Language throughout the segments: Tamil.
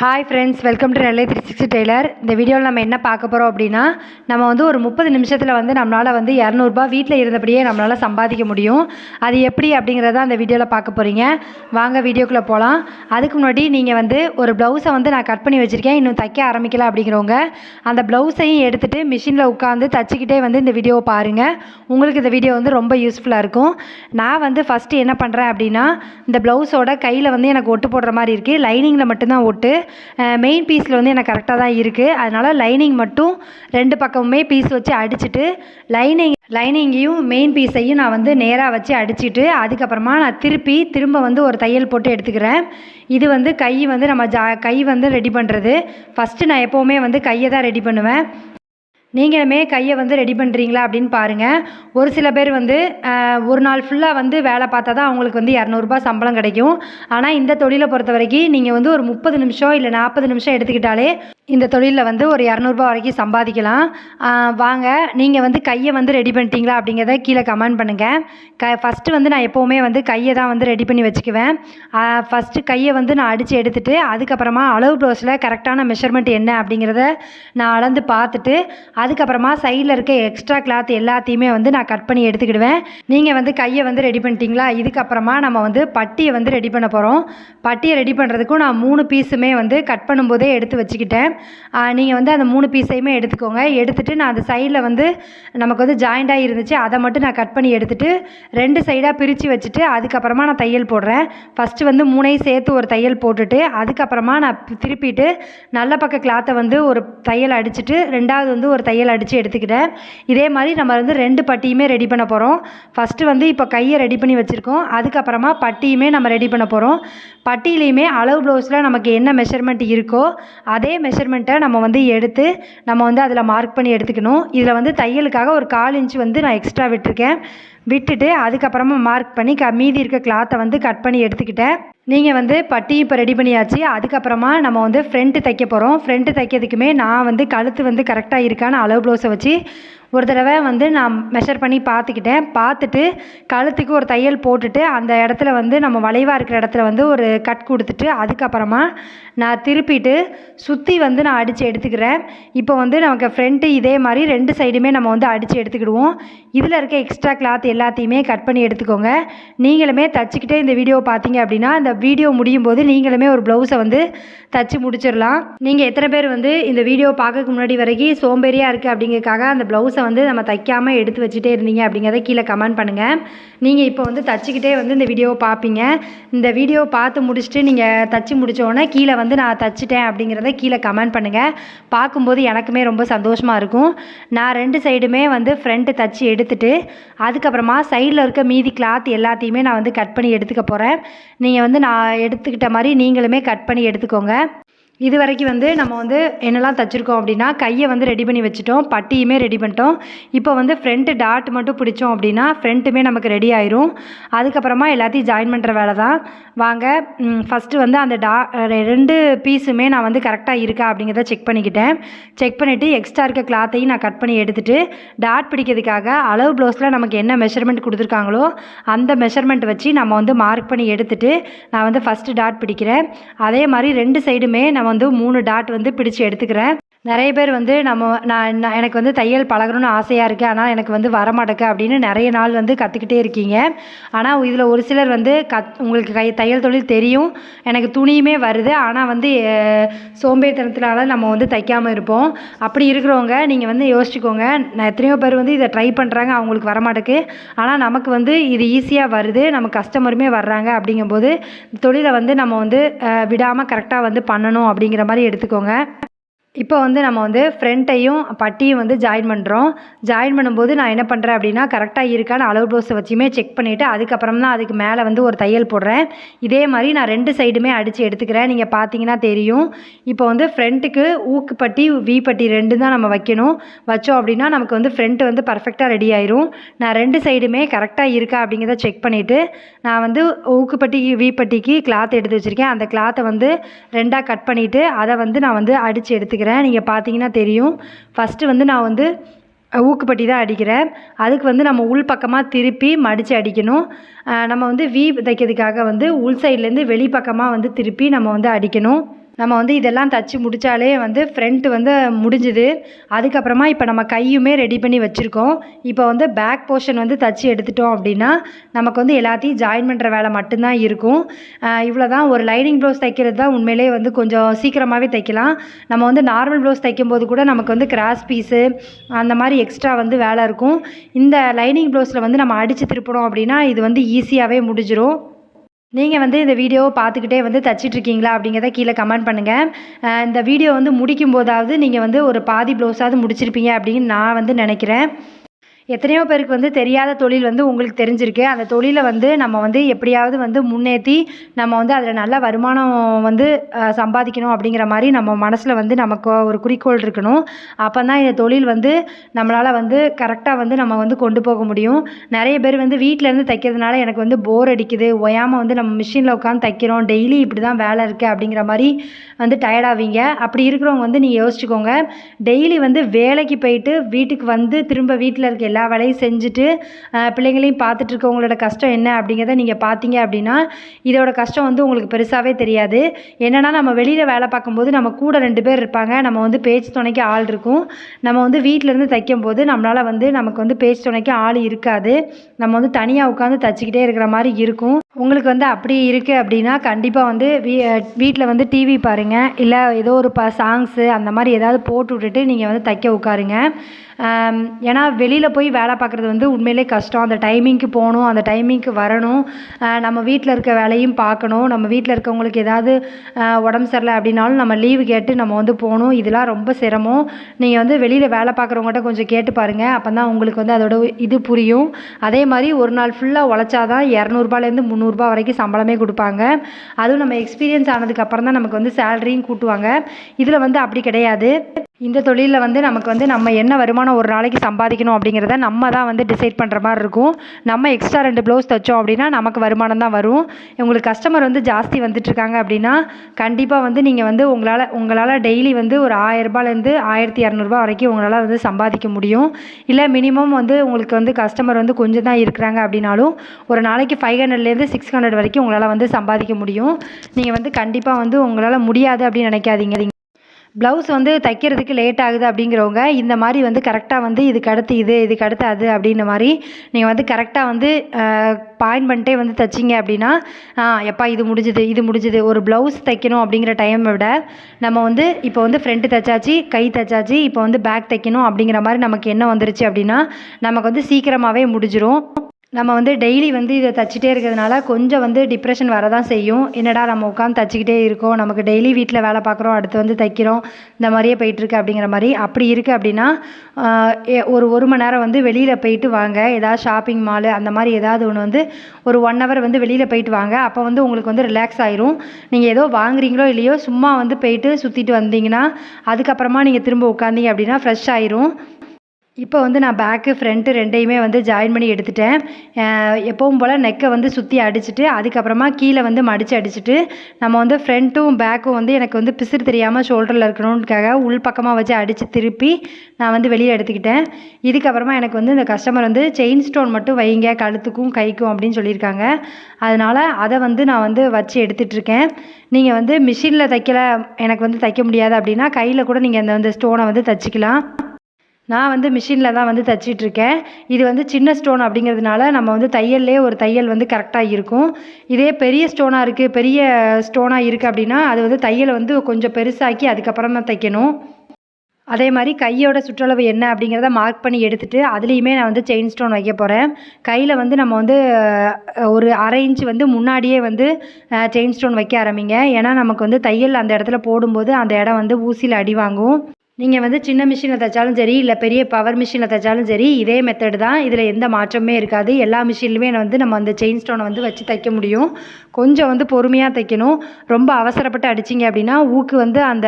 Hi friends welcome to Nellai three sixty tailor இந்த வீடியோவில் நம்ம என்ன பார்க்க போகிறோம் அப்படின்னா நம்ம வந்து ஒரு முப்பது நிமிஷத்தில் வந்து நம்மளால் வந்து இரநூறுபா வீட்டில் இருந்தபடியே நம்மளால் சம்பாதிக்க முடியும். அது எப்படி அப்படிங்கிறத அந்த வீடியோவில் பார்க்க போகிறீங்க வாங்க வீடியோக்குள்ளே போகலாம் அதுக்கு முன்னாடி நீங்கள் வந்து ஒரு ப்ளவுஸை வந்து நான் கட் பண்ணி வச்சுருக்கேன். இன்னும் தைக்க ஆரம்பிக்கல அப்படிங்கிறவங்க அந்த ப்ளவுஸையும் எடுத்துகிட்டு மிஷினில் உட்காந்து தச்சுக்கிட்டே வந்து இந்த வீடியோவை பாருங்கள் உங்களுக்கு இந்த வீடியோ வந்து ரொம்ப யூஸ்ஃபுல்லாக இருக்கும். நான் வந்து ஃபஸ்ட்டு என்ன பண்ணுறேன் அப்படின்னா இந்த ப்ளவுஸோட கையில் வந்து எனக்கு ஒட்டு போடுற மாதிரி இருக்குது லைனிங்கில் மட்டும்தான் ஒட்டு. மெயின் பீஸில் வந்து எனக்கு கரெக்டாக தான் இருக்குது அதனால் லைனிங் மட்டும் ரெண்டு பக்கமுமே பீஸ் வச்சு அடிச்சுட்டு லைனிங் லைனிங்கையும் மெயின் பீஸையும் நான் வந்து நேராக வச்சு அடிச்சுட்டு அதுக்கப்புறமா நான் திருப்பி திரும்ப வந்து ஒரு தையல் போட்டு எடுத்துக்கிறேன். இது வந்து கை வந்து நம்ம ஜா கை வந்து ரெடி பண்ணுறது ஃபஸ்ட்டு நான் எப்போவுமே வந்து கையை தான் ரெடி பண்ணுவேன். நீங்களுமே கையை வந்து ரெடி பண்ணுறீங்களா அப்படின்னு பாருங்கள் ஒரு சில பேர் வந்து ஒரு நாள் ஃபுல்லாக வந்து வேலை பார்த்தா தான் அவங்களுக்கு வந்து இரநூறுபா சம்பளம் கிடைக்கும். ஆனால் இந்த தொழிலை பொறுத்த வரைக்கும் நீங்கள் வந்து ஒரு முப்பது நிமிஷம் இல்லை நாற்பது நிமிஷம் எடுத்துக்கிட்டாலே இந்த தொழிலில் வந்து ஒரு இரநூறுபா வரைக்கும் சம்பாதிக்கலாம். வாங்க நீங்கள் வந்து கையை வந்து ரெடி பண்ணிட்டீங்களா அப்படிங்கிறத கீழே கமெண்ட் பண்ணுங்கள் க ஃபஸ்ட்டு வந்து நான் எப்போவுமே வந்து கையை தான் வந்து ரெடி பண்ணி வச்சுக்குவேன். ஃபஸ்ட்டு கையை வந்து நான் அடித்து எடுத்துட்டு அதுக்கப்புறமா அளவு ப்ளவுஸில் கரெக்டான மெஷர்மெண்ட் என்ன அப்படிங்கிறத நான் அளந்து பார்த்துட்டு அதுக்கப்புறமா சைடில் இருக்க எக்ஸ்ட்ரா கிளாத் எல்லாத்தையுமே வந்து நான் கட் பண்ணி எடுத்துக்கிடுவேன். நீங்கள் வந்து கையை வந்து ரெடி பண்ணிட்டீங்களா? இதுக்கப்புறமா நம்ம வந்து பட்டியை வந்து ரெடி பண்ண போகிறோம் பட்டியை ரெடி பண்ணுறதுக்கும் நான் மூணு பீஸுமே வந்து கட் பண்ணும்போதே எடுத்து வச்சுக்கிட்டேன். நீங்கள் வந்து அந்த மூணு பீஸையுமே எடுத்துக்கோங்க. எடுத்துட்டு நான் அந்த சைடில் வந்து நமக்கு வந்து ஜாயிண்டாக இருந்துச்சு. அதை மட்டும் நான் கட் பண்ணி எடுத்துகிட்டு ரெண்டு சைடாக பிரித்து வச்சுட்டு அதுக்கப்புறமா நான் தையல் போடுறேன். ஃபஸ்ட்டு வந்து மூணையும் சேர்த்து ஒரு தையல் போட்டுட்டு அதுக்கப்புறமா நான் திருப்பிட்டு நல்ல பக்க கிளாத்தை வந்து ஒரு தையல் அடிச்சுட்டு ரெண்டாவது வந்து ஒரு தையல் அடித்து எடுத்துக்கிட்டேன். இதே மாதிரி நம்ம வந்து ரெண்டு பட்டியுமே ரெடி பண்ண போகிறோம் ஃபஸ்ட்டு வந்து இப்போ கையை ரெடி பண்ணி வச்சுருக்கோம். அதுக்கப்புறமா பட்டியுமே நம்ம ரெடி பண்ண போகிறோம் பட்டியிலையுமே அளவு ப்ளவுஸில் நமக்கு என்ன மெஷர்மெண்ட் இருக்கோ அதே மெஷர்மெண்ட்டை நம்ம வந்து எடுத்து நம்ம வந்து அதில் மார்க் பண்ணி எடுத்துக்கணும். இதில் வந்து தையலுக்காக ஒரு கால் இன்ச் வந்து நான் எக்ஸ்ட்ரா விட்டுருக்கேன். விட்டுட்டு அதுக்கப்புறமா மார்க் பண்ணி க மீதி இருக்க கிளாத்தை வந்து கட் பண்ணி எடுத்துக்கிட்டேன். நீங்கள் வந்து பட்டி இப்போ ரெடி பண்ணியாச்சு. அதுக்கப்புறமா நம்ம வந்து ஃப்ரண்ட்டு தைக்க போகிறோம் ஃப்ரண்ட்டு தைக்கிறதுக்குமே நான் வந்து கழுத்து வந்து கரெக்டாக இருக்கான்னு அளவு ப்ளவுஸை வச்சு ஒரு தடவை வந்து நான் மெஷர் பண்ணி பார்த்துக்கிட்டேன். பார்த்துட்டு கழுத்துக்கு ஒரு தையல் போட்டுட்டு அந்த இடத்துல வந்து நம்ம வளைவாக இருக்கிற இடத்துல வந்து ஒரு கட் கொடுத்துட்டு அதுக்கப்புறமா நான் திருப்பிட்டு சுற்றி வந்து நான் அடித்து எடுத்துக்கிறேன். இப்போ வந்து நமக்கு ஃப்ரண்ட்டு இதே மாதிரி ரெண்டு சைடுமே நம்ம வந்து அடித்து எடுத்துக்கிடுவோம். இதில் இருக்க எக்ஸ்ட்ரா கிளாத் எல்லாத்தையுமே கட் பண்ணி எடுத்துக்கோங்க. நீங்களுமே தச்சுக்கிட்டே இந்த வீடியோ பார்த்தீங்க அப்படின்னா இந்த வீடியோ முடியும் போது நீங்களுமே ஒரு ப்ளவுஸை வந்து தச்சு முடிச்சிடலாம். நீங்கள் எத்தனை பேர் வந்து இந்த வீடியோ பார்க்கறதுக்கு முன்னாடி வரைக்கும் சோம்பேறியாக இருக்குது அப்படிங்கிறதுக்காக அந்த ப்ளவுஸை வந்து நம்ம தைக்காமல் எடுத்து வச்சுட்டே இருந்தீங்க அப்படிங்கிறத கீழே கமெண்ட் பண்ணுங்கள் நீங்கள் இப்போ வந்து தச்சுக்கிட்டே வந்து இந்த வீடியோவை பார்ப்பீங்க இந்த வீடியோவை பார்த்து முடிச்சுட்டு நீங்கள் தச்சு முடித்தோடனே கீழே வந்து நான் தச்சுட்டேன் அப்படிங்கிறத கீழே கமெண்ட் பண்ணுங்கள் பார்க்கும்போது எனக்குமே ரொம்ப சந்தோஷமாக இருக்கும். நான் ரெண்டு சைடுமே வந்து ஃப்ரண்ட்டு தச்சு எடுத்துட்டு அதுக்கப்புறமா சைடில் இருக்க மீதி கிளாத் எல்லாத்தையுமே நான் வந்து கட் பண்ணி எடுத்துக்க போகிறேன் நீங்கள் வந்து நான் எடுத்துக்கிட்ட மாதிரி நீங்களுமே கட் பண்ணி எடுத்துக்கோங்க. இது வரைக்கும் வந்து நம்ம வந்து என்னெல்லாம் தச்சுருக்கோம் அப்படின்னா கையை வந்து ரெடி பண்ணி வச்சுட்டோம் பட்டியுமே ரெடி பண்ணிட்டோம். இப்போ வந்து ஃப்ரண்ட்டு டாட் மட்டும் பிடிச்சோம் அப்படின்னா ஃப்ரண்ட்டுமே நமக்கு ரெடி ஆயிரும். அதுக்கப்புறமா எல்லாத்தையும் ஜாயின் பண்ணுற வேலை தான். வாங்க ஃபஸ்ட்டு வந்து அந்த டா ரெ- ரெண்டு பீஸுமே நான் வந்து கரெக்டாக இருக்கா அப்படிங்கிறத செக் பண்ணிக்கிட்டேன். செக் பண்ணிவிட்டு எக்ஸ்ட்ரா இருக்க கிளாத்தையும் நான் கட் பண்ணி எடுத்துகிட்டு டாட் பிடிக்கிறதுக்காக அளவு ப்ளவுஸில் நமக்கு என்ன மெஷர்மெண்ட் கொடுத்துருக்காங்களோ அந்த மெஷர்மெண்ட் வச்சு நம்ம வந்து மார்க் பண்ணி எடுத்துகிட்டு நான் வந்து ஃபஸ்ட்டு டாட் பிடிக்கிறேன். அதே மாதிரி ரெண்டு சைடுமே நான் வந்து மூணு டாட் வந்து பிடிச்சு எடுத்துக்கிறேன். நிறைய பேர் வந்து நம்ம நான் நான் எனக்கு வந்து தையல் பழகணும்னு ஆசையாக இருக்குது ஆனால் எனக்கு வந்து வரமாட்டேக்கு அப்படின்னு நிறைய நாள் வந்து கற்றுக்கிட்டே இருக்கீங்க. ஆனால் இதில் ஒரு சிலர் வந்து கத் உங்களுக்கு கை தையல் தொழில் தெரியும். எனக்கு துணியுமே வருது. ஆனால் வந்து சோம்பேறித்தனத்தினால நம்ம வந்து தைக்காமல் இருப்போம். அப்படி இருக்கிறவங்க நீங்கள் வந்து யோசிச்சுக்கோங்க. நான் எத்தனையோ பேர் வந்து இதை ட்ரை பண்ணுறாங்க அவங்களுக்கு வரமாட்டேக்கு. ஆனால் நமக்கு வந்து இது ஈஸியாக வருது. நம்ம கஸ்டமருமே வர்றாங்க அப்படிங்கும்போது தொழிலை வந்து நம்ம வந்து விடாமல் கரெக்டாக வந்து பண்ணணும் அப்படிங்கிற மாதிரி எடுத்துக்கோங்க. இப்போ வந்து நம்ம வந்து ஃப்ரண்ட்டையும் பட்டியும் வந்து ஜாயின் பண்ணுறோம் ஜாயின் பண்ணும்போது நான் என்ன பண்ணுறேன் அப்படின்னா கரெக்டாக இருக்கான்னு அளவு ப்ளவுஸை வச்சுமே செக் பண்ணிவிட்டு அதுக்கப்புறம் தான் அதுக்கு மேலே வந்து ஒரு தையல் போடுறேன். இதே மாதிரி நான் ரெண்டு சைடுமே அடித்து எடுத்துக்கிறேன். நீங்கள் பார்த்தீங்கன்னா தெரியும். இப்போ வந்து ஃப்ரண்ட்டுக்கு ஊக்கு பட்டி வி பட்டி ரெண்டு தான் நம்ம வைக்கணும். வச்சோம் அப்படின்னா நமக்கு வந்து ஃப்ரண்ட் வந்து பர்ஃபெக்டாக ரெடி ஆயிரும். நான் ரெண்டு சைடுமே கரெக்டாக இருக்கா அப்படிங்கிறத செக் பண்ணிவிட்டு நான் வந்து ஊக்கு பட்டிக்கு வி பட்டிக்கு கிளாத் எடுத்து வச்சுருக்கேன். அந்த கிளாத்தை வந்து ரெண்டாக கட் பண்ணிவிட்டு அதை வந்து நான் வந்து அடித்து எடுத்துக்கிறேன். நீங்கள் பார்த்தீங்கன்னா தெரியும். ஃபஸ்ட்டு வந்து நான் வந்து ஊக்குப்பட்டி தான் அடிக்கிறேன். அதுக்கு வந்து நம்ம உள் பக்கமாக திருப்பி மடித்து அடிக்கணும். நம்ம வந்து வி தைக்கிறதுக்காக வந்து உள் சைட்லேருந்து வெளிப்பக்கமாக வந்து திருப்பி நம்ம வந்து அடிக்கணும். நம்ம வந்து இதெல்லாம் தச்சு முடித்தாலே வந்து ஃப்ரண்ட் வந்து முடிஞ்சுது. அதுக்கப்புறமா இப்போ நம்ம கையுமே ரெடி பண்ணி வச்சுருக்கோம். இப்போ வந்து பேக் போர்ஷன் வந்து தச்சு எடுத்துட்டோம் அப்படின்னா நமக்கு வந்து எல்லாத்தையும் ஜாயின் பண்ணுற வேலை மட்டும்தான் இருக்கும். இவ்வளோ தான் ஒரு லைனிங் ப்ளவுஸ் தைக்கிறது தான் உண்மையிலே வந்து கொஞ்சம் சீக்கிரமாகவே தைக்கலாம். நம்ம வந்து நார்மல் ப்ளவுஸ் தைக்கும்போது கூட நமக்கு வந்து கிராஸ் பீஸு அந்த மாதிரி எக்ஸ்ட்ரா வந்து வேலை இருக்கும். இந்த லைனிங் ப்ளவுஸில் வந்து நம்ம அடித்து திருப்பணும் அப்படின்னா இது வந்து ஈஸியாகவே முடிஞ்சிடும் நீங்கள் வந்து இந்த வீடியோவை பார்த்துக்கிட்டே வந்து தச்சிட்ருக்கீங்களா அப்படிங்கிறத கீழே கமெண்ட் பண்ணுங்கள் இந்த வீடியோ வந்து முடிக்கும் போதாவது நீங்கள் வந்து ஒரு பாதி ப்ளவுஸாவது முடிச்சிருப்பீங்க அப்படின்னு நான் வந்து நினைக்கிறேன். எத்தனையோ பேருக்கு வந்து தெரியாத தொழில் வந்து உங்களுக்கு தெரிஞ்சிருக்கு. அந்த தொழிலை வந்து நம்ம வந்து எப்படியாவது வந்து முன்னேற்றி நம்ம வந்து அதில் நல்ல வருமானம் வந்து சம்பாதிக்கணும் அப்படிங்கிற மாதிரி நம்ம மனசில் வந்து நமக்கு ஒரு குறிக்கோள் இருக்கணும். அப்போ தான் இந்த தொழில் வந்து நம்மளால் வந்து கரெக்டாக வந்து நம்ம வந்து கொண்டு போக முடியும். நிறைய பேர் வந்து வீட்டிலேருந்து தைக்கிறதுனால எனக்கு வந்து போர் அடிக்குது. ஓயாமல் வந்து நம்ம மிஷினில் உட்காந்து தைக்கிறோம். டெய்லி இப்படி தான் வேலை இருக்குது அப்படிங்கிற மாதிரி வந்து டயர்டாவீங்க அப்படி இருக்கிறவங்க வந்து நீங்கள் யோசிச்சுக்கோங்க. டெய்லி வந்து வேலைக்கு போயிட்டு வீட்டுக்கு வந்து திரும்ப வீட்டில் இருக்க எல்லா வேலையும் செஞ்சுட்டு பிள்ளைங்களையும் பார்த்துட்டு இருக்கவங்களோட கஷ்டம் என்ன அப்படிங்கிறத நீங்கள் பார்த்தீங்க அப்படின்னா இதோட கஷ்டம் வந்து உங்களுக்கு பெருசாகவே தெரியாது. என்னென்னா நம்ம வெளியில் வேலை பார்க்கும்போது நம்ம கூட ரெண்டு பேர் இருப்பாங்க. நம்ம வந்து பேச்சு துணைக்கு ஆள் இருக்கும். நம்ம வந்து வீட்டிலேருந்து தைக்கும் போது நம்மளால் வந்து நமக்கு வந்து பேச்சு துணைக்கு ஆள் இருக்காது. நம்ம வந்து தனியாக உட்காந்து தச்சிக்கிட்டே இருக்கிற மாதிரி இருக்கும். உங்களுக்கு வந்து அப்படி இருக்குது அப்படின்னா கண்டிப்பாக வந்து வீ வீட்டில் வந்து டிவி பாருங்கள் இல்லை ஏதோ ஒரு ப சாங்ஸு அந்த மாதிரி ஏதாவது போட்டு விட்டுட்டு நீங்கள் வந்து தைக்க உட்காருங்க. ஏன்னா வெளியில் போய் வேலை பார்க்குறது வந்து உண்மையிலே கஷ்டம். அந்த டைமிங்க்கு போகணும் அந்த டைமிங்க்கு வரணும். நம்ம வீட்டில் இருக்க வேலையும் பார்க்கணும். நம்ம வீட்டில் இருக்கவங்களுக்கு ஏதாவது உடம்பு சரியில்லை அப்படின்னாலும் நம்ம லீவு கேட்டு நம்ம வந்து போகணும். இதெல்லாம் ரொம்ப சிரமம். நீங்கள் வந்து வெளியில் வேலை பார்க்குறவங்ககிட்ட கொஞ்சம் கேட்டு பாருங்கள் அப்போ தான் உங்களுக்கு வந்து அதோட இது புரியும். அதே மாதிரி ஒரு நாள் ஃபுல்லாக உழைச்சா தான் இரநூறுபாலேருந்து முந்நூறுரூபா வரைக்கும் சம்பளமே கொடுப்பாங்க. அதுவும் நம்ம எக்ஸ்பீரியன்ஸ் ஆனதுக்கப்புறம் தான் நமக்கு வந்து சேலரியும் கூட்டுவாங்க. இதில் வந்து அப்படி கிடையாது. இந்த தொழிலில் வந்து நமக்கு வந்து நம்ம என்ன வருமானம் ஒரு நாளைக்கு சம்பாதிக்கணும் அப்படிங்கிறத நம்ம தான் வந்து டிசைட் பண்ணுற மாதிரி இருக்கும். நம்ம எக்ஸ்ட்ரா ரெண்டு ப்ளவுஸ் தைச்சோம் அப்படின்னா நமக்கு வருமானம் தான் வரும். உங்களுக்கு கஸ்டமர் வந்து ஜாஸ்தி வந்துட்டுருக்காங்க அப்படின்னா கண்டிப்பாக வந்து நீங்கள் வந்து உங்களால் உங்களால் டெய்லி வந்து ஒரு ஆயரரூபாலேருந்து ஆயிரத்தி இரநூறுபா வரைக்கும் உங்களால் வந்து சம்பாதிக்க முடியும். இல்லை மினிமம் வந்து உங்களுக்கு வந்து கஸ்டமர் வந்து கொஞ்சம் தான் இருக்கிறாங்க அப்படின்னாலும் ஒரு நாளைக்கு ஃபைவ் ஹண்ட்ரட்லேருந்து சிக்ஸ் ஹண்ட்ரட் வரைக்கும் உங்களால் வந்து சம்பாதிக்க முடியும். நீங்கள் வந்து கண்டிப்பாக வந்து உங்களால் முடியாது அப்படின்னு நினைக்காதீங்க. ப்ளவுஸ் வந்து தைக்கிறதுக்கு லேட் ஆகுது அப்படிங்கிறவங்க இந்த மாதிரி வந்து கரெக்டாக வந்து இதுக்கு அடுத்து இது இதுக்கு அடுத்து அது அப்படின்ற மாதிரி நீங்கள் வந்து கரெக்டாக வந்து பாயிண்ட் பண்ணிட்டே வந்து தைச்சிங்க அப்படின்னா எப்பா இது முடிஞ்சுது இது முடிஞ்சுது ஒரு ப்ளவுஸ் தைக்கணும் அப்படிங்கிற டைமை விட நம்ம வந்து இப்போ வந்து ஃப்ரண்ட்டு தைச்சாச்சு கை தைச்சாச்சு இப்போ வந்து பேக் தைக்கணும் அப்படிங்கிற மாதிரி நமக்கு என்ன வந்துருச்சு அப்படின்னா நமக்கு வந்து சீக்கிரமாகவே முடிஞ்சிடும் நம்ம வந்து டெய்லி வந்து இதை தைச்சிட்டே இருக்கிறதுனால கொஞ்சம் வந்து டிப்ரெஷன் வர தான் செய்யும். என்னடா நம்ம உட்காந்து தைச்சிக்கிட்டே இருக்கோம். நமக்கு டெய்லி வீட்டில் வேலை பார்க்குறோம். அடுத்து வந்து தைக்கிறோம். இந்த மாதிரியே போயிட்டுருக்கு அப்படிங்கிற மாதிரி. அப்படி இருக்குது அப்படின்னா ஒரு ஒரு மணி நேரம் வந்து வெளியில் போயிட்டு வாங்க. ஏதாவது ஷாப்பிங் மாலு அந்த மாதிரி ஏதாவது ஒன்று வந்து ஒரு ஒன் ஹவர் வந்து வெளியில் போயிட்டு வாங்க. அப்போ வந்து உங்களுக்கு வந்து ரிலாக்ஸ் ஆயிரும். நீங்கள் ஏதோ வாங்குறீங்களோ இல்லையோ சும்மா வந்து போயிட்டு சுற்றிட்டு வந்தீங்கன்னா அதுக்கப்புறமா நீங்கள் திரும்ப உட்காந்தீங்க அப்படின்னா ஃப்ரெஷ் ஆயிரும். இப்போ வந்து நான் பேக்கு ஃப்ரண்ட்டு ரெண்டையுமே வந்து ஜாயின் பண்ணி எடுத்துட்டேன். எப்பவும் போல் நெக்கை வந்து சுற்றி அடிச்சுட்டு அதுக்கப்புறமா கீழே வந்து மடித்து அடிச்சுட்டு நம்ம வந்து ஃப்ரண்ட்டும் பேக்கும் வந்து எனக்கு வந்து பிசிறு தெரியாமல் ஷோல்டரில் இருக்கணுன்றக்காக உள் பக்கமாக வச்சு அடித்து திருப்பி நான் வந்து வெளியே எடுத்துக்கிட்டேன். இதுக்கப்புறமா எனக்கு வந்து இந்த கஸ்டமர் வந்து செயின் ஸ்டோன் மட்டும் வைங்க கழுத்துக்கும் கைக்கும் அப்படின்னு சொல்லியிருக்காங்க. அதனால் அதை வந்து நான் வந்து வச்சு எடுத்துகிட்ருக்கேன் நீங்கள் வந்து மிஷினில் தைக்கல எனக்கு வந்து தைக்க முடியாது அப்படின்னா கையில் கூட நீங்கள் அந்த வந்து ஸ்டோனை வந்து தைச்சிக்கலாம். நான் வந்து மிஷினில் தான் வந்து தைச்சிட்ருக்கேன் இது வந்து சின்ன ஸ்டோன் அப்படிங்கிறதுனால நம்ம வந்து தையல்லே ஒரு தையல் வந்து கரெக்டாக இருக்கும். இதே பெரிய ஸ்டோனாக இருக்குது பெரிய ஸ்டோனாக இருக்குது அப்படின்னா அது வந்து தையலை வந்து கொஞ்சம் பெருசாக்கி அதுக்கப்புறம் தான் தைக்கணும். அதே மாதிரி கையோட சுற்றளவு என்ன அப்படிங்கிறத மார்க் பண்ணி எடுத்துகிட்டு அதுலேயுமே நான் வந்து செயின் ஸ்டோன் வைக்க போகிறேன் கையில் வந்து நம்ம வந்து ஒரு அரை இன்ச் வந்து முன்னாடியே வந்து செயின் ஸ்டோன் வைக்க ஆரம்பிங்க. ஏன்னா நமக்கு வந்து தையல் அந்த இடத்துல போடும்போது அந்த இடம் வந்து ஊசியில் அடி வாங்கும். நீங்கள் வந்து சின்ன மிஷினில் தைச்சாலும் சரி இல்லை பெரிய பவர் மிஷினில் தைச்சாலும் சரி இதே மெத்தட் தான். இதில் எந்த மாற்றமே இருக்காது. எல்லா மிஷின்லையுமே வந்து நம்ம அந்த செயின் ஸ்டோனை வந்து வச்சு தைக்க முடியும். கொஞ்சம் வந்து பொறுமையாக தைக்கணும். ரொம்ப அவசரப்பட்டு அடிச்சிங்க அப்படின்னா ஊக்கு வந்து அந்த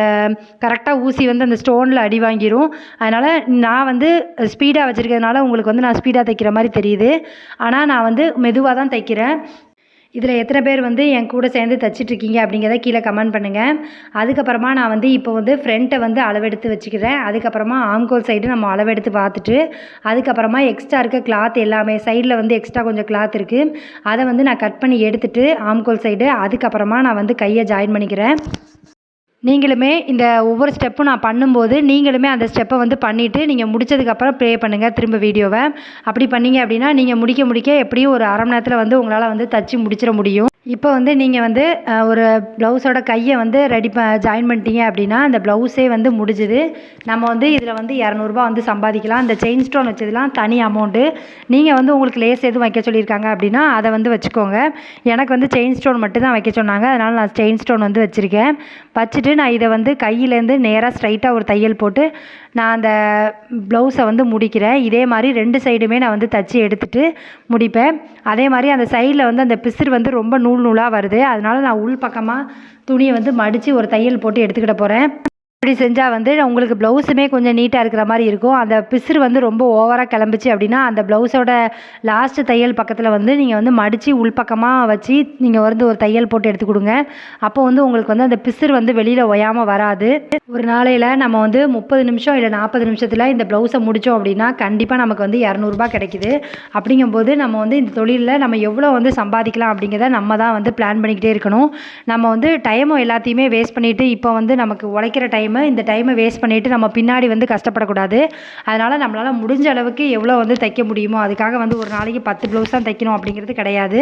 கரெக்டாக ஊசி வந்து அந்த ஸ்டோனில் அடி வாங்கிடும் அதனால் நான் வந்து ஸ்பீடாக வச்சுருக்கிறதுனால உங்களுக்கு வந்து நான் ஸ்பீடாக தைக்கிற மாதிரி தெரியுது. ஆனால் நான் வந்து மெதுவாக தான் தைக்கிறேன். இதில் எத்தனை பேர் வந்து என் கூட சேர்ந்து தைச்சிட்ருக்கீங்க அப்படிங்கிறத கீழே கமெண்ட் பண்ணுங்கள் அதுக்கப்புறமா நான் வந்து இப்போ வந்து ஃப்ரண்ட்டை வந்து அளவெடுத்து வச்சுக்கிறேன். அதுக்கப்புறமா ஆம்கோல் சைடு நம்ம அளவெடுத்து பார்த்துட்டு அதுக்கப்புறமா எக்ஸ்ட்ரா இருக்க கிளாத் எல்லாமே சைடில் வந்து எக்ஸ்ட்ரா கொஞ்சம் கிளாத் இருக்குது அதை வந்து நான் கட் பண்ணி எடுத்துகிட்டு ஆம்கோல் சைடு அதுக்கப்புறமா நான் வந்து கையை ஜாயின் பண்ணிக்கிறேன். நீங்களுமே இந்த ஒவ்வொரு ஸ்டெப்பும் நான் பண்ணும்போது நீங்களுமே அந்த ஸ்டெப்பை வந்து பண்ணிவிட்டு நீங்கள் முடிச்சதுக்கப்புறம் ப்ளே பண்ணுங்கள் திரும்ப வீடியோவை. அப்படி பண்ணீங்க அப்படின்னா நீங்கள் முடிக்க முடிக்க எப்படியும் ஒரு அரை மணி நேரத்தில் வந்து உங்களால் வந்து தச்சு முடிச்சிட முடியும். இப்போ வந்து நீங்கள் வந்து ஒரு ப்ளவுஸோட கையை வந்து ரெடி ப ஜாயின் பண்ணிட்டீங்க அப்படின்னா அந்த ப்ளவுஸே வந்து முடிஞ்சுது. நம்ம வந்து இதில் வந்து இரநூறுபா வந்து சம்பாதிக்கலாம். இந்த செயின் ஸ்டோன் வச்சதுலாம் தனி அமௌண்ட்டு நீங்கள் வந்து உங்களுக்கு லேஸ் எதுவும் வைக்க சொல்லியிருக்காங்க அப்படின்னா அதை வந்து வச்சுக்கோங்க. எனக்கு வந்து செயின் ஸ்டோன் மட்டும் தான் வைக்க சொன்னாங்க. அதனால் நான் செயின் ஸ்டோன் வந்து வச்சுருக்கேன். வச்சுட்டு நான் இதை வந்து கையிலேருந்து நேராக ஸ்ட்ரைட்டாக ஒரு தையல் போட்டு நான் அந்த ப்ளவுஸை வந்து முடிக்கிறேன். இதே மாதிரி ரெண்டு சைடுமே நான் வந்து தச்சு எடுத்துகிட்டு முடிப்பேன். அதே மாதிரி அந்த சைடில் வந்து அந்த பிசிறு வந்து ரொம்ப நூல் நூலாக வருது. அதனால நான் உள் பக்கமாக துணியை வந்து மடித்து ஒரு தையல் போட்டு எடுத்துக்கிட போகிறேன் இப்படி செஞ்சால் வந்து உங்களுக்கு ப்ளவுஸுமே கொஞ்சம் நீட்டாக இருக்கிற மாதிரி இருக்கும். அந்த பிசுறு வந்து ரொம்ப ஓவராக கிளம்பிச்சு அப்படின்னா அந்த ப்ளவுஸோட லாஸ்ட் தையல் பக்கத்தில் வந்து நீங்கள் வந்து மடித்து உள்பக்கமாக வச்சு நீங்கள் வந்து ஒரு தையல் போட்டு எடுத்து கொடுங்க. அப்போ வந்து உங்களுக்கு வந்து அந்த பிசுறு வந்து வெளியில் ஒயாமல் வராது. ஒரு நாளையில் நம்ம வந்து முப்பது நிமிஷம் இல்லை நாற்பது நிமிஷத்தில் இந்த ப்ளவுஸை முடித்தோம் அப்படின்னா கண்டிப்பாக நமக்கு வந்து இரநூறுபா கிடைக்குது. அப்படிங்கும்போது நம்ம வந்து இந்த தொழிலில் நம்ம எவ்வளோ வந்து சம்பாதிக்கலாம் அப்படிங்கிறத நம்ம தான் வந்து பிளான் பண்ணிக்கிட்டே இருக்கணும். நம்ம வந்து டைமும் எல்லாத்தையுமே வேஸ்ட் பண்ணிவிட்டு இப்போ வந்து நமக்கு உழைக்கிற டைமு இந்த டைமை வேஸ்ட் பண்ணிவிட்டு நம்ம பின்னாடி வந்து கஷ்டப்படக்கூடாது. அதனால் நம்மளால் முடிஞ்ச அளவுக்கு எவ்வளோ வந்து தைக்க முடியுமோ அதுக்காக வந்து ஒரு நாளைக்கு பத்து ப்ளவுஸ் தான் தைக்கணும் அப்படிங்கிறது கிடையாது.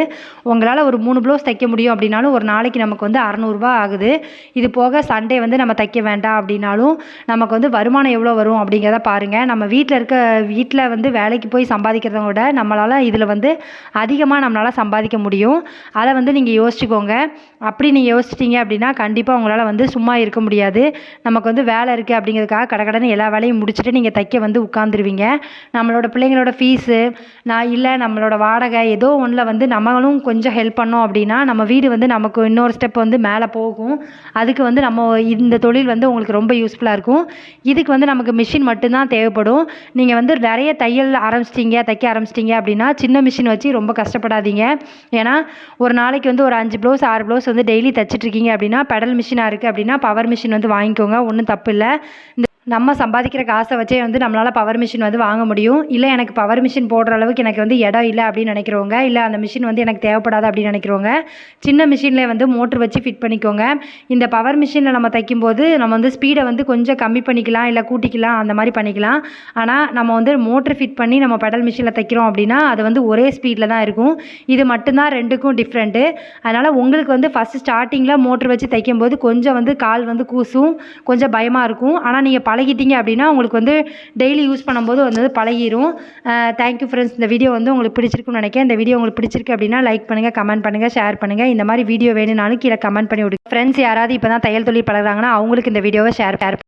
உங்களால் ஒரு மூணு ப்ளவுஸ் தைக்க முடியும் அப்படின்னாலும் ஒரு நாளைக்கு நமக்கு வந்து அறநூறுபா ஆகுது. இது போக சண்டே வந்து நம்ம தைக்க வேண்டாம் அப்படின்னாலும் நமக்கு வந்து வருமானம் எவ்வளோ வரும் அப்படிங்கிறத பாருங்கள் நம்ம வீட்டில் இருக்க வீட்டில் வந்து வேலைக்கு போய் சம்பாதிக்கிறத விட நம்மளால் இதில் வந்து அதிகமாக நம்மளால் சம்பாதிக்க முடியும். அதை வந்து நீங்கள் யோசிச்சுக்கோங்க. அப்படி நீங்கள் யோசிச்சிட்டிங்க அப்படின்னா கண்டிப்பாக உங்களால் வந்து சும்மா இருக்க முடியாது. நமக்கு வந்து வேலை இருக்குது அப்படிங்கிறதுக்காக கடகடன்னு எல்லா வேலையும் முடிச்சுட்டு நீங்கள் தைக்க வந்து உட்காந்துருவீங்க நம்மளோட பிள்ளைங்களோட ஃபீஸு நான் இல்லை நம்மளோட வாடகை ஏதோ ஒன்றில் வந்து நம்மளும் கொஞ்சம் ஹெல்ப் பண்ணோம் அப்படின்னா நம்ம வீடு வந்து நமக்கு இன்னொரு ஸ்டெப் வந்து மேலே போகும். அதுக்கு வந்து நம்ம இந்த தொழில் வந்து உங்களுக்கு ரொம்ப யூஸ்ஃபுல்லாக இருக்கும். இதுக்கு வந்து நமக்கு மிஷின் மட்டும்தான் தேவைப்படும். நீங்கள் வந்து நிறைய தையல் ஆரம்பிச்சிட்டிங்க தைக்க ஆரம்பிச்சிட்டிங்க அப்படின்னா சின்ன மிஷின் வச்சு ரொம்ப கஷ்டப்படாதீங்க. ஏன்னா ஒரு நாளைக்கு வந்து ஒரு அஞ்சு ப்ளவுஸ் ஆறு ப்ளவுஸ் வந்து டெய்லி தைச்சிட்டு இருக்கீங்க அப்படின்னா பெடல் மிஷினாக இருக்குது அப்படின்னா பவர் மிஷின் வந்து வாங்கிக்கோங்க. ஒன்றும் தப்பு இல்லை. இந்த நம்ம சம்பாதிக்கிற காசை வச்சே வந்து நம்மளால் பவர் மிஷின் வந்து வாங்க முடியும். இல்லை எனக்கு பவர் மிஷின் போடுற அளவுக்கு எனக்கு வந்து இடம் இல்லை அப்படின்னு நினைக்கிறவங்க இல்லை அந்த மிஷின் வந்து எனக்கு தேவைப்படாது அப்படின்னு நினைக்கிறவங்க சின்ன மிஷினில் வந்து மோட்ரு வச்சு ஃபிட் பண்ணிக்கோங்க. இந்த பவர் மிஷினில் நம்ம தைக்கும்போது நம்ம வந்து ஸ்பீடை வந்து கொஞ்சம் கம்மி பண்ணிக்கலாம் இல்லை கூட்டிக்கலாம் அந்த மாதிரி பண்ணிக்கலாம். ஆனால் நம்ம வந்து மோட்ரு ஃபிட் பண்ணி நம்ம பெடல் மிஷினில் தைக்கிறோம் அப்படின்னா அது வந்து ஒரே ஸ்பீடில் தான் இருக்கும். இது மட்டும்தான் ரெண்டுக்கும் டிஃப்ரெண்ட்டு அதனால் உங்களுக்கு வந்து ஃபஸ்ட்டு ஸ்டார்டிங்கில் மோட்ரு வச்சு தைக்கும்போது கொஞ்சம் வந்து கால் வந்து கூசும் கொஞ்சம் பயமாக இருக்கும். ஆனால் நீங்கள் பழகிட்டீங்க அப்படின்னா உங்களுக்கு வந்து டெய்லி யூஸ் பண்ணும்போது வந்து பழகிரும். தேங்க்யூ ஃப்ரெண்ட்ஸ் இந்த வீடியோ வந்து உங்களுக்கு பிடிச்சிருக்குன்னு நினைக்கிறேன். இந்த வீடியோ உங்களுக்கு பிடிச்சிருக்கு அப்படின்னா லைக் பண்ணுங்கள் கமெண்ட் பண்ணுங்கள் ஷேர் பண்ணுங்கள் இந்த மாதிரி வீடியோ வேணும்னாலும் கீழே கமெண்ட் பண்ணி விடுங்க. ஃப்ரெண்ட்ஸ் யாராவது இப்போ தான் தையல் தொழில் பழகுறாங்கன்னா அவங்களுக்கு இந்த வீடியோவை ஷேர் ஷேர்